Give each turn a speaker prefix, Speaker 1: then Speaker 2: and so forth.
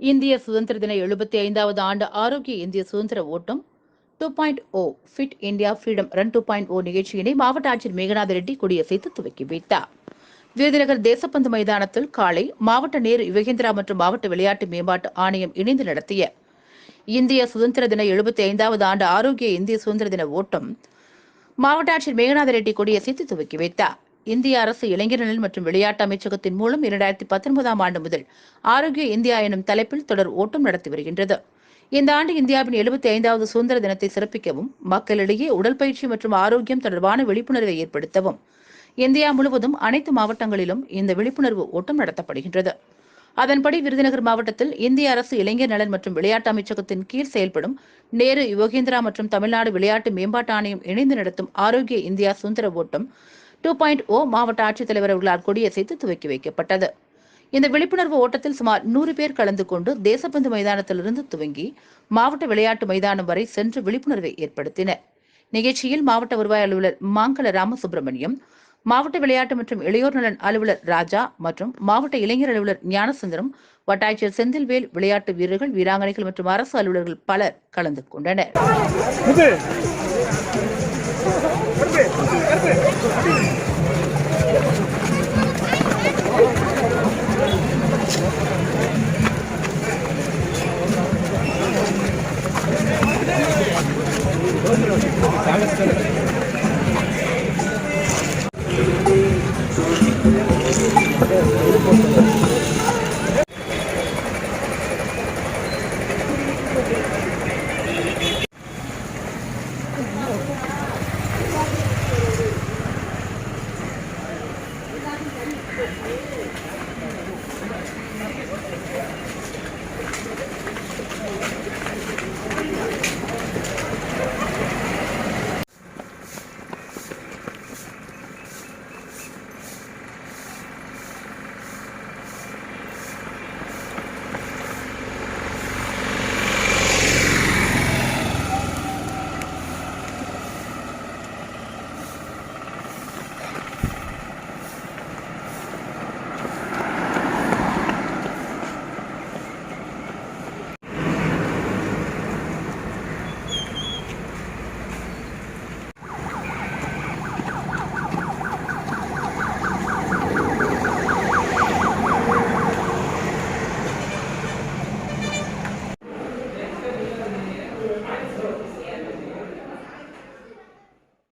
Speaker 1: இந்திய சுதந்திர தின எழுபத்தி ஐந்தாவது ஆண்டு ஆரோக்கிய இந்திய சுதந்திர ஓட்டம் two point O fit India freedom run two point O நிகழ்ச்சியினை மாவட்ட ஆட்சியர் மேகநாத ரெட்டி கொடியசைத்து துவக்கி வைத்தார். விருதுநகர் தேசப்பந்து மைதானத்தில் காலை மாவட்ட நேரு யுவகேந்திரா மற்றும் மாவட்ட விளையாட்டு மேம்பாட்டு ஆணையம் இணைந்து நடத்திய இந்திய சுதந்திர தின எழுபத்தி ஐந்தாவது ஆண்டு ஆரோக்கிய இந்திய சுதந்திர தின ஓட்டம் மாவட்ட ஆட்சியர் மேகநாத ரெட்டி கொடியசைத்து துவக்கி வைத்தார். இந்திய அரசு இளைஞர்கள் மற்றும் விளையாட்டு அமைச்சகத்தின் மூலம் இரண்டாயிரத்தி பத்தொன்பதாம் ஆண்டு முதல் ஆரோக்கிய இந்தியா எனும் தலைப்பில் தொடர் ஓட்டம் நடத்தி வருகின்றது. இந்த ஆண்டு இந்தியாவின் எழுபத்தி ஐந்தாவது சுதந்திர தினத்தை சிறப்பிக்கவும் மக்களிடையே உடற்பயிற்சி மற்றும் ஆரோக்கியம் தொடர்பான விழிப்புணர்வை ஏற்படுத்தவும். இந்தியா முழுவதும் அனைத்து மாவட்டங்களிலும் இந்த விழிப்புணர்வு ஓட்டம் நடத்தப்படுகின்றது. அதன்படி விருதுநகர் மாவட்டத்தில் இந்திய அரசு இளைஞர் நலன் மற்றும் விளையாட்டு அமைச்சகத்தின் கீழ் செயல்படும் நேரு யோகேந்திரா மற்றும் தமிழ்நாடு விளையாட்டு மேம்பாட்டு ஆணையம் இணைந்து நடத்தும் ஆரோக்கிய இந்தியா சுந்தர ஓட்டம் டூ பாயிண்ட் ஓ மாவட்ட ஆட்சித்தலைவர் அவர்களால் கொடியசைத்து துவக்கி வைக்கப்பட்டது. இந்த விழிப்புணர்வு ஓட்டத்தில் சுமார் நூறு பேர் கலந்து கொண்டு தேசப்பந்து மைதானத்திலிருந்து துவங்கி மாவட்ட விளையாட்டு மைதானம் வரை சென்று விழிப்புணர்வை ஏற்படுத்தினர். நிகழ்ச்சியில் மாவட்ட வருவாய் அலுவலர் மாங்கல ராமசுப்பிரமணியம் மாவட்ட விளையாட்டு மற்றும் இளையோர் நலன் அலுவலர் ராஜா மற்றும் மாவட்ட இளைஞர் அலுவலர் ஞானசுந்தரம் வட்டாட்சியர் செந்தில்வேல் விளையாட்டு வீரர்கள் வீராங்கனைகள் மற்றும் அரசு அலுவலர்கள் பலர் கலந்து கொண்டனர்.
Speaker 2: করতে পারি